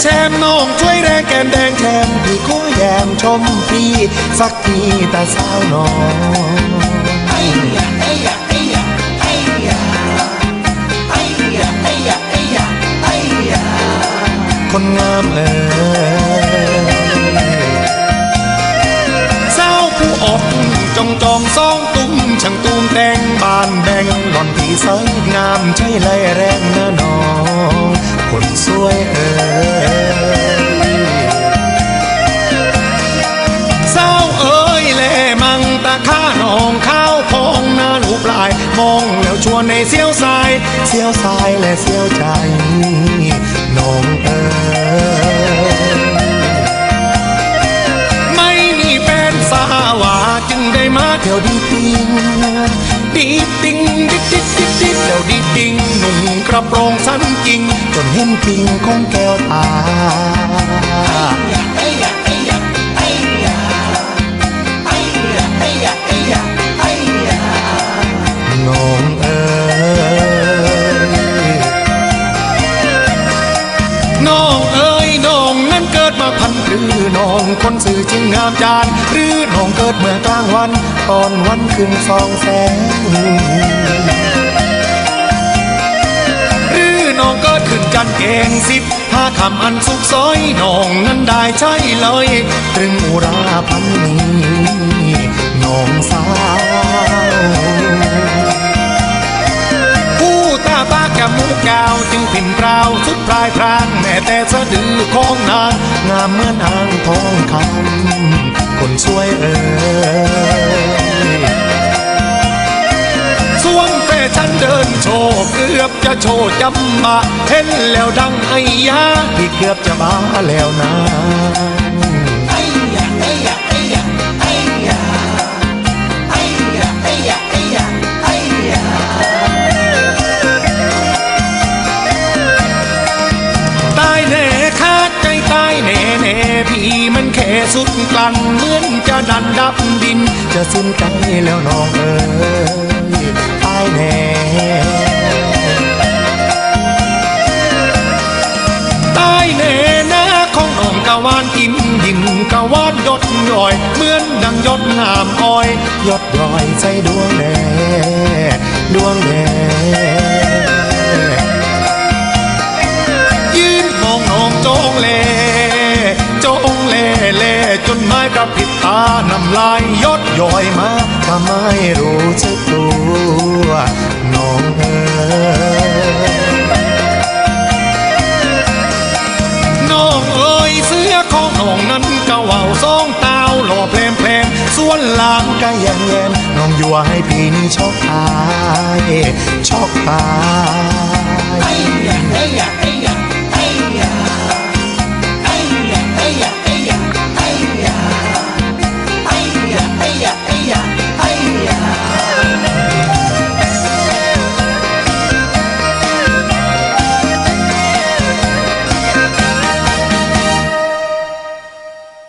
แชมน้องช่วยแรงแก้มแดงแชมพี่ขอแยมชมพี่สักทีตาสาวน้องคนงามเอ๋สาวผู้อกจองจองสองตุ้มช่างตูมแดงบานแดงหล่อนที่เสยงามใช่เลยแรงนะน้องคนสวยเอ๋ น้องข้าวพองหน้าลูปลาย มองแล้วชวนในเสียวสายเสียวสายและเสียวใจ น้องเอ๋ยไม่มีแฟนสาวาจึงได้มาเที่ยวดีติงดีติงดิดิดดิดดิดเที่ยวดีติงหนุ่มกระโปรงสั้นจริง จนเห็นปิงของแก้วตาน้ยะไอ้ยะไอ้ยะไอ้ยะไอ้ยะ องเอ๋ยน้องนั้นเกิดมาพันหรือน้องคนสื่อจึงงามจาน หรือน้องเกิดเมื่อกลางวัน ตอนวันขึ้นฟองแสงหรือน้องเกิดขึ้นจันทร์เก่งสิบห้าคำอันสุกซอยน้องนั้นได้ใช่เลยตรึงอุราพันนี้น้องสาว นเปล่าสุดปลายพรางแม่แต่สะดือของนางงามเหมือนอ่างทองคำคนสวยเอ๋ยสวงแฟชั่นเดินโชว์เกือบจะโชว์จำมา เห็นแล้วดังไอ้ยาที่เกือบจะมาแล้วนะายแน่แน่พี่มันแค่สุดกลั้นเหมือนจะดันดับดิน จะสิ้นใจแล้วน้องเอ๋ยตายแน่ตายแน่นะของนองกะวานกินยิงกะวานยดย่อย เหมือนดังยดน้ำอ้อยยดย่อยใส่ดวงแดดวงแดยื เล่เล่จนไม้กระพริบตาน้ำลายยดย่อยมาถ้าไม่รู้สึกตัวน้องเอ๋ยน้องเอ๋ยเสื้อของน้องนั้นก็เว่าสองตาวหล่อเพลมเพลมส่วนหลางก็แยมแยมน้องยัวให้พี่นี่ชอกตายชอกตาย